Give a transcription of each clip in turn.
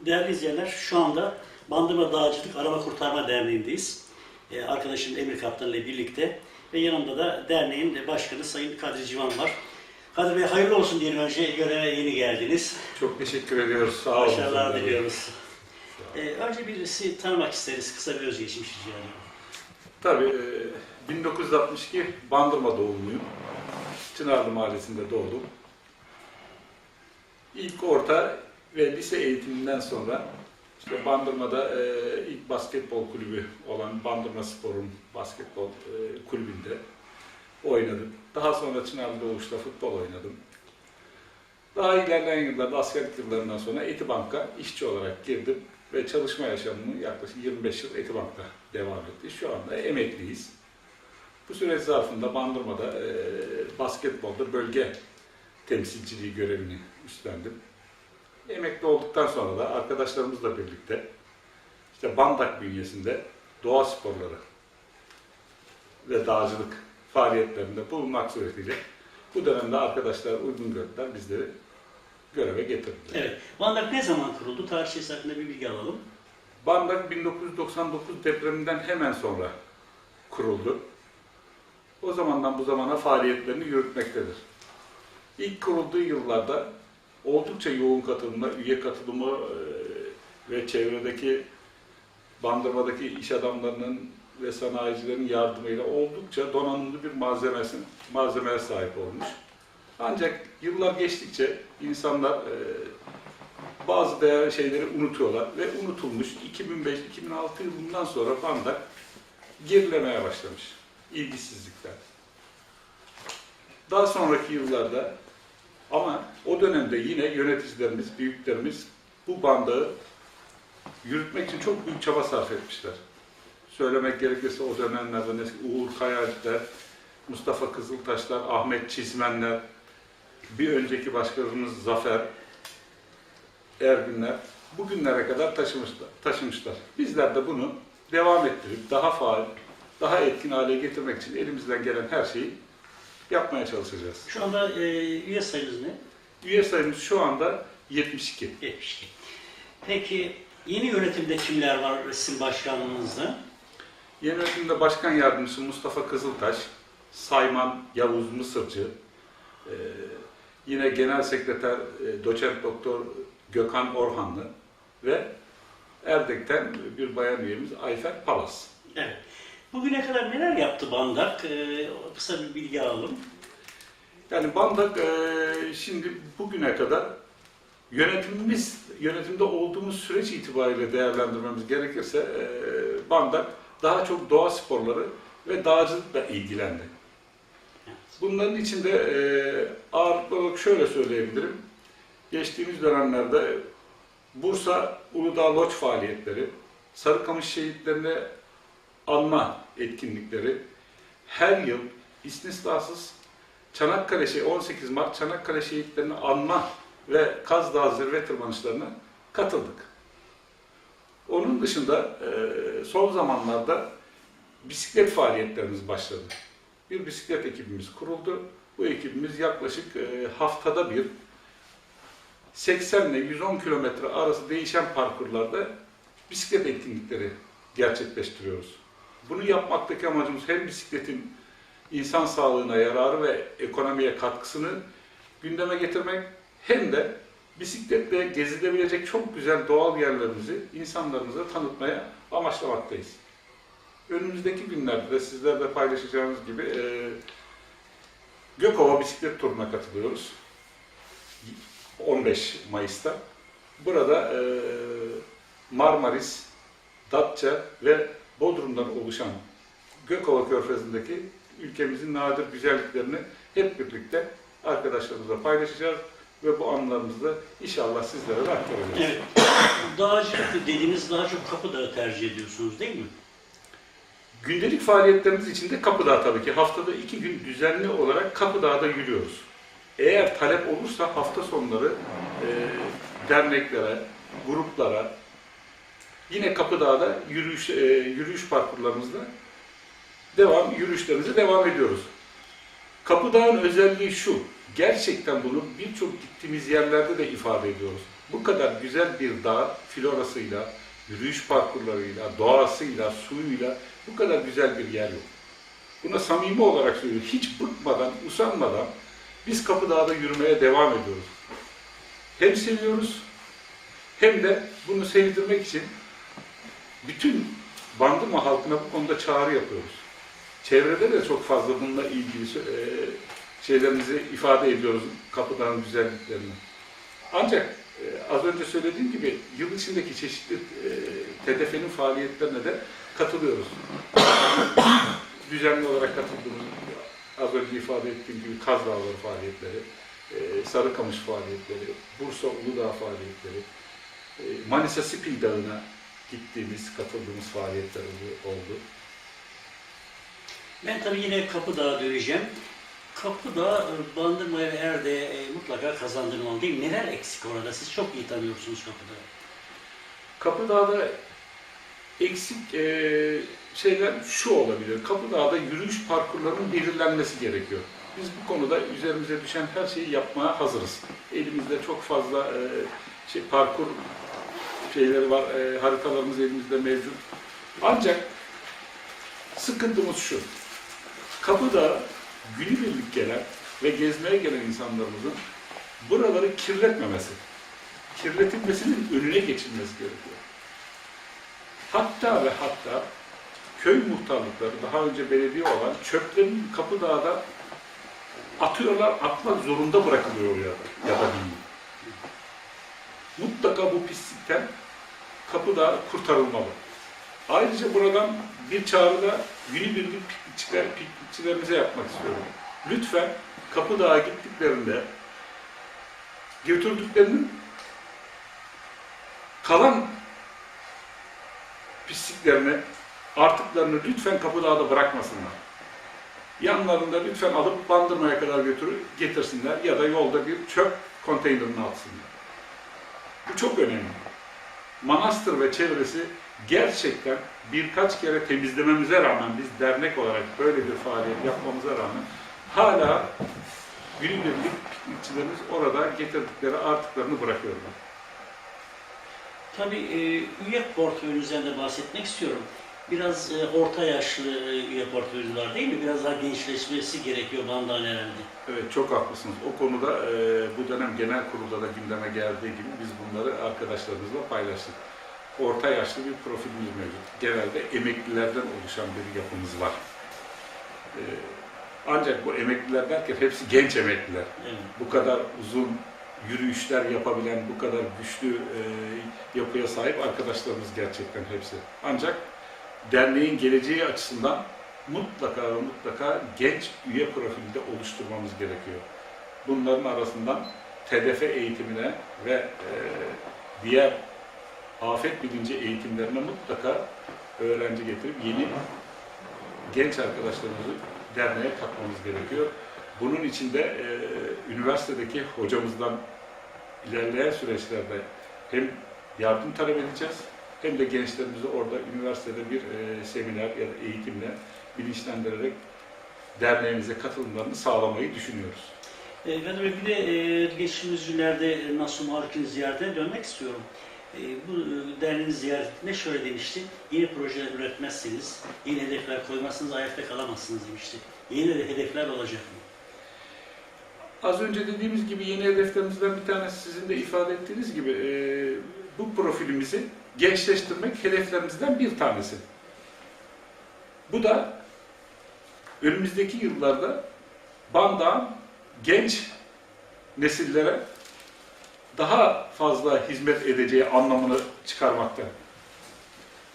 Değerli izleyenler, şu anda Bandırma Dağcılık Arama Kurtarma Derneği'ndeyiz. Ee, arkadaşım Emir Kaptan ile birlikte ve yanımda da derneğin başkanı Sayın Kadri Civan var. Kadri Bey hayırlı olsun diyelim önce göreve yeni geldiniz. Çok teşekkür ediyoruz. Sağ olun. Başarılar diliyoruz. Ee, önce birisi tanımak isteriz, kısa bir özgeçmiş rica ediyorum. Tabii e, 1962 Bandırma doğumluyum. Çınarlı Mahallesi'nde doğdum. İlk orta ve lise eğitiminden sonra işte Bandırma'da e, ilk basketbol kulübü olan Bandırma Spor'un basketbol e, kulübünde oynadım. Daha sonra Çınarlı Doğuş'ta futbol oynadım. Daha ilerleyen yıllarda askerlik yıllarından sonra Etibank'a işçi olarak girdim ve çalışma yaşamımı yaklaşık 25 yıl Etibank'ta devam etti. Şu anda emekliyiz. Bu süreç zarfında Bandırma'da e, basketbolda bölge temsilciliği görevini üstlendim. Emekli olduktan sonra da arkadaşlarımızla birlikte işte Bandak bünyesinde doğa sporları ve dağcılık faaliyetlerinde bulunmak suretiyle bu dönemde arkadaşlar uygun gördüler, bizleri göreve getirdiler. Evet, Vandak ne zaman kuruldu? Tarihçesi hakkında bir bilgi alalım. Bandak 1999 depreminden hemen sonra kuruldu. O zamandan bu zamana faaliyetlerini yürütmektedir. İlk kurulduğu yıllarda oldukça yoğun katılımla, üye katılımı e, ve çevredeki Bandırma'daki iş adamlarının ve sanayicilerin yardımıyla oldukça donanımlı bir malzemesi, malzemeye sahip olmuş. Ancak yıllar geçtikçe insanlar e, bazı değerli şeyleri unutuyorlar ve unutulmuş 2005-2006 yılından sonra Bandak gerilemeye başlamış ilgisizlikten. Daha sonraki yıllarda ama o dönemde yine yöneticilerimiz, büyüklerimiz bu bandağı yürütmek için çok büyük çaba sarf etmişler. Söylemek gerekirse o dönemlerde ne- Uğur Kayalpler, Mustafa Kızıltaşlar, Ahmet Çizmenler, bir önceki başkanımız Zafer, Ergünler bugünlere kadar taşımışlar, taşımışlar. Bizler de bunu devam ettirip daha faal, daha etkin hale getirmek için elimizden gelen her şeyi yapmaya çalışacağız. Şu anda e, üye sayınız ne? Üye sayımız şu anda 72. 72. Peki yeni yönetimde kimler var sizin başkanlığınızda? Yeni yönetimde başkan yardımcısı Mustafa Kızıltaş, Sayman Yavuz Mısırcı, e, yine genel sekreter e, doçent doktor Gökhan Orhanlı ve Erdek'ten bir bayan üyemiz Ayfer Palas. Evet. Bugüne kadar neler yaptı Bandak? E, kısa bir bilgi alalım. Yani Bandak e, şimdi bugüne kadar yönetimimiz, yönetimde olduğumuz süreç itibariyle değerlendirmemiz gerekirse e, Bandak daha çok doğa sporları ve dağcılıkla ilgilendi. Bunların içinde e, ağırlıklı olarak şöyle söyleyebilirim. Geçtiğimiz dönemlerde Bursa Uludağ Loç faaliyetleri, Sarıkamış şehitlerini anma etkinlikleri her yıl istisnasız Çanakkale şey 18 Mart Çanakkale şehitlerini anma ve Kaz Dağı zirve tırmanışlarına katıldık. Onun dışında e, son zamanlarda bisiklet faaliyetlerimiz başladı. Bir bisiklet ekibimiz kuruldu. Bu ekibimiz yaklaşık e, haftada bir 80 ile 110 kilometre arası değişen parkurlarda bisiklet etkinlikleri gerçekleştiriyoruz. Bunu yapmaktaki amacımız hem bisikletin insan sağlığına yararı ve ekonomiye katkısını gündeme getirmek hem de bisikletle gezilebilecek çok güzel doğal yerlerimizi insanlarımıza tanıtmaya amaçlamaktayız. Önümüzdeki günlerde de sizlerle paylaşacağımız gibi e, Gökova bisiklet turuna katılıyoruz. 15 Mayıs'ta. Burada e, Marmaris, Datça ve Bodrum'dan oluşan Gökova Körfezi'ndeki ülkemizin nadir güzelliklerini hep birlikte arkadaşlarımızla paylaşacağız ve bu anılarımızı inşallah sizlere de aktaracağız. Evet. Dağcılık dediğiniz daha çok Kapıdağ'ı tercih ediyorsunuz değil mi? Gündelik faaliyetlerimiz için de Kapıdağ tabii ki haftada iki gün düzenli olarak Kapıdağ'da yürüyoruz. Eğer talep olursa hafta sonları e, derneklere, gruplara, yine Kapıdağ'da yürüyüş, e, yürüyüş parkurlarımızda devam, yürüyüşlerimize devam ediyoruz. Kapıdağ'ın özelliği şu, gerçekten bunu birçok gittiğimiz yerlerde de ifade ediyoruz. bu kadar güzel bir dağ florasıyla, yürüyüş parkurlarıyla, doğasıyla, suyuyla bu kadar güzel bir yer yok. Buna samimi olarak söylüyorum. Hiç bıkmadan, usanmadan biz Kapıdağ'da yürümeye devam ediyoruz. Hem seviyoruz hem de bunu sevdirmek için bütün Bandıma halkına bu konuda çağrı yapıyoruz. Çevrede de çok fazla bununla ilgili e, şeylerimizi ifade ediyoruz Kapıdağ'ın güzelliklerini. Ancak e, az önce söylediğim gibi yıl içindeki çeşitli e, TDF'nin faaliyetlerine de katılıyoruz. Düzenli olarak katıldığımız, az önce ifade ettiğim gibi Kaz Dağları faaliyetleri, Sarıkamış faaliyetleri, Bursa Uludağ faaliyetleri, Manisa Spil Dağı'na gittiğimiz, katıldığımız faaliyetler oldu-. Ben tabii yine Kapıdağ'a döneceğim. Kapıdağ, e, Bandırma'ya ve Erde'ye e, mutlaka kazandırmalı değil mi? Neler eksik orada? Siz çok iyi tanıyorsunuz Kapıdağ'ı. Kapıdağ'da eksik e, şeyler şu olabilir. Kapıdağ'da yürüyüş parkurlarının belirlenmesi gerekiyor. Biz bu konuda üzerimize düşen her şeyi yapmaya hazırız. Elimizde çok fazla e, şey parkur şeyleri var, e, haritalarımız elimizde mevcut. Ancak sıkıntımız şu. Kapıdağ günübirlik gelen ve gezmeye gelen insanlarımızın buraları kirletmemesi kirletilmesinin önüne geçilmesi gerekiyor. Hatta ve hatta köy muhtarlıkları daha önce belediye olan çöplerin Kapıdağ'da atıyorlar, atmak zorunda bırakılıyor ya da, ya da değil. Mutlaka bu pislikten Kapıdağ kurtarılmalı. Ayrıca buradan bir çağrıda günübirlik piknikçiler, piknikçilerimize yapmak istiyorum. Lütfen Kapıdağ'a gittiklerinde götürdüklerinin kalan pisliklerini, artıklarını lütfen Kapıdağ'da bırakmasınlar. Yanlarında lütfen alıp bandırmaya kadar götürüp getirsinler ya da yolda bir çöp konteynerine atsınlar. Bu çok önemli. Manastır ve çevresi gerçekten birkaç kere temizlememize rağmen biz dernek olarak böyle bir faaliyet yapmamıza rağmen hala günübirlik piknikçilerimiz orada getirdikleri artıklarını bırakıyorlar. Tabii e, üye portföyünüzden de bahsetmek istiyorum. Biraz e, orta yaşlı e, var değil mi? Biraz daha gençleşmesi gerekiyor Bandağ'ın herhalde. Evet çok haklısınız. O konuda e, bu dönem genel kurulda da gündeme geldiği gibi biz bunları arkadaşlarımızla paylaştık. Orta yaşlı bir profilimiz mevcut. Genelde emeklilerden oluşan bir yapımız var. E, ancak bu emekliler derken hepsi genç emekliler. Evet. Bu kadar uzun yürüyüşler yapabilen, bu kadar güçlü e, yapıya sahip arkadaşlarımız gerçekten hepsi. Ancak derneğin geleceği açısından mutlaka ve mutlaka genç üye profilinde oluşturmamız gerekiyor. Bunların arasından TDF eğitimine ve e, diğer afet bilinci eğitimlerine mutlaka öğrenci getirip yeni genç arkadaşlarımızı derneğe katmamız gerekiyor. Bunun için de e, üniversitedeki hocamızdan ilerleyen süreçlerde hem yardım talep edeceğiz hem de gençlerimizi orada üniversitede bir e, seminer ya da eğitimle bilinçlendirerek derneğimize katılımlarını sağlamayı düşünüyoruz. E, ben de bir de e, geçtiğimiz günlerde e, Nasuh Harkin ziyaretine dönmek istiyorum. E, bu derneğin ziyaretinde şöyle demişti. Yeni projeler üretmezseniz, yeni hedefler koymazsanız ayakta kalamazsınız demişti. Yeni de hedefler olacak mı? Az önce dediğimiz gibi yeni hedeflerimizden bir tanesi sizin de ifade ettiğiniz gibi e, bu profilimizi gençleştirmek hedeflerimizden bir tanesi. Bu da önümüzdeki yıllarda Bandağ'ın genç nesillere daha fazla hizmet edeceği anlamını çıkarmakta.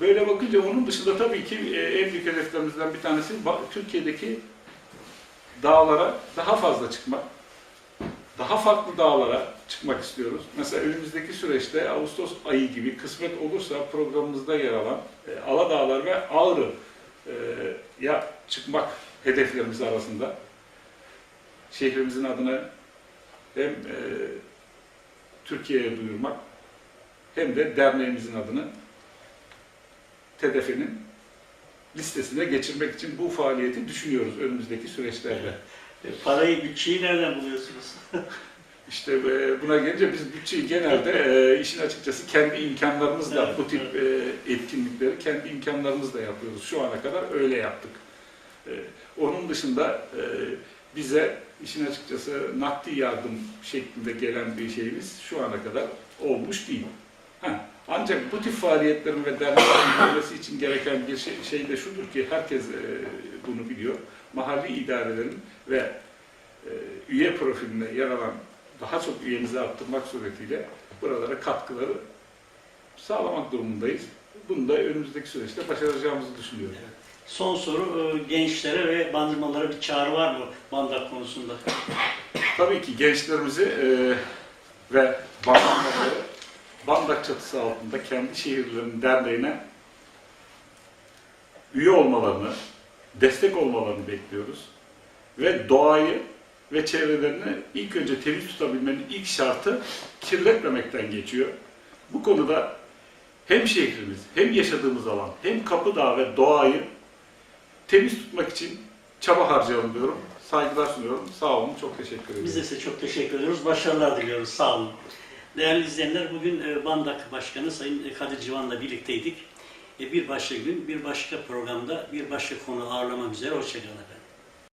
Böyle bakınca onun dışında tabii ki e, en büyük hedeflerimizden bir tanesi Türkiye'deki dağlara daha fazla çıkmak daha farklı dağlara çıkmak istiyoruz. Mesela önümüzdeki süreçte Ağustos ayı gibi kısmet olursa programımızda yer alan e, Aladağlar ve Ağrı e, ya çıkmak hedeflerimiz arasında. Şehrimizin adını hem e, Türkiye'ye duyurmak hem de derneğimizin adını TEDEF'inin listesine geçirmek için bu faaliyeti düşünüyoruz önümüzdeki süreçlerde. E, parayı, bütçeyi nereden buluyorsunuz? İşte e, buna gelince biz bütçeyi genelde e, işin açıkçası kendi imkanlarımızla Evet, bu tip e, etkinlikleri kendi imkanlarımızla yapıyoruz. Şu ana kadar öyle yaptık. E, Onun dışında e, bize işin açıkçası nakdi yardım şeklinde gelen bir şeyimiz şu ana kadar olmuş değil. Ancak bu tip faaliyetlerin ve derneklerin yürümesi için gereken bir şey, şey de şudur ki herkes e, bunu biliyor. Mahalli idarelerin ve e, üye profiline yer alan daha çok üyemizi arttırmak suretiyle buralara katkıları sağlamak durumundayız. Bunu da önümüzdeki süreçte başaracağımızı düşünüyorum. Son soru e, gençlere ve bandırmalara bir çağrı var mı bandak konusunda? Tabii ki gençlerimizi e, ve bandakları bandak çatısı altında kendi şehirlerinin derneğine üye olmalarını, destek olmalarını bekliyoruz. Ve doğayı ve çevrelerini ilk önce temiz tutabilmenin ilk şartı kirletmemekten geçiyor. Bu konuda hem şehrimiz, hem yaşadığımız alan, hem Kapıdağ ve doğayı temiz tutmak için çaba harcayalım diyorum. Saygılar sunuyorum. Sağ olun. Çok teşekkür ederim. Biz de size çok teşekkür ediyoruz. Başarılar diliyoruz. Sağ olun. Değerli izleyenler bugün e, Bandak Başkanı Sayın Kadir Civan'la birlikteydik. E, Bir başka gün, bir başka programda, bir başka konu ağırlamak üzere. Hoşçakalın efendim.